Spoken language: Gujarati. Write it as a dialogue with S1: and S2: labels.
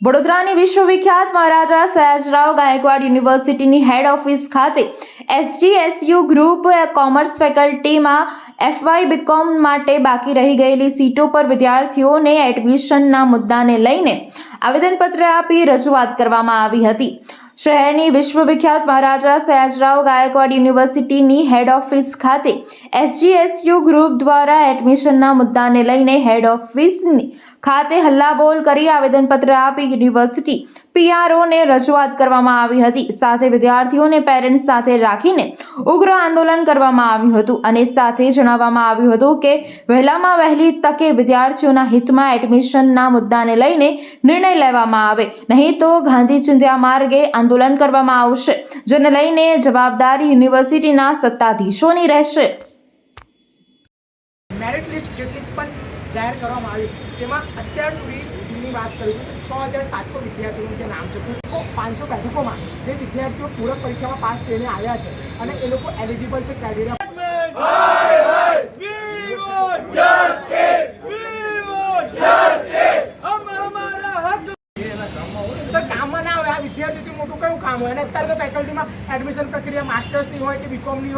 S1: વડોદરાની વિશ્વવિખ્યાત મહારાજા સયાજરાવ ગાયકવાડ યુનિવર્સિટીની હેડ ઓફિસ ખાતે એસજીએસયુ ગ્રુપ કોમર્સ ફેકલ્ટીમાં એફવાય બીકોમ માટે બાકી રહી ગયેલી સીટો પર વિદ્યાર્થીઓને એડમિશનના મુદ્દાને લઈને આવેદનપત્ર આપી રજૂઆત કરવામાં આવી હતી. શહેરની વિશ્વવિખ્યાત મહારાજા સયાજરાવ ગાયકવાડ યુનિવર્સિટીની હેડ ઓફિસ ખાતે એસજીએસયુ ગ્રુપ દ્વારા એડમિશનના મુદ્દાને લઈને હેડ ઓફિસની ખાતે હલ્લાબોલ કરી આવેદનપત્ર આપી યુનિવર્સિટી પીઆરઓને રજૂઆત કરવામાં આવી હતી. સાથે વિદ્યાર્થીઓને પેરેન્ટ્સ સાથે રાખીને ઉગ્ર આંદોલન કરવામાં આવ્યું હતું અને સાથે જણાવવામાં આવ્યું હતું કે વહેલામાં વહેલી તકે વિદ્યાર્થીઓના હિતમાં એડમિશનના મુદ્દાને લઈને નિર્ણય લેવામાં આવે. નહીં તો ગાંધી ચિંધ્યા માર્ગે આંદોલન કરવામાં આવશે, જેને લઈને જવાબદારી યુનિવર્સિટીના સત્તાધીશોની રહેશે.
S2: મેરિટ લિસ્ટ જેટલી પણ જાહેર કરવામાં આવી, તેમાં અત્યાર સુધીની વાત કરીશું તો છ હજાર સાતસો વિદ્યાર્થીઓનું જે નામ છે. પૂરકો પાંચસો બેઠકોમાં જે વિદ્યાર્થીઓ પૂરક પરીક્ષામાં પાસ થઈને આવ્યા છે અને એ લોકો એલિજિબલ છે ક્રાઇટેરિયા કામમાં ના આવે. આ વિદ્યાર્થીથી મોટું કયું કામ હોય? અને અત્યારે તો ફેકલ્ટીમાં એડમિશન પ્રક્રિયા માસ્ટર્સની હોય કે બીકોમની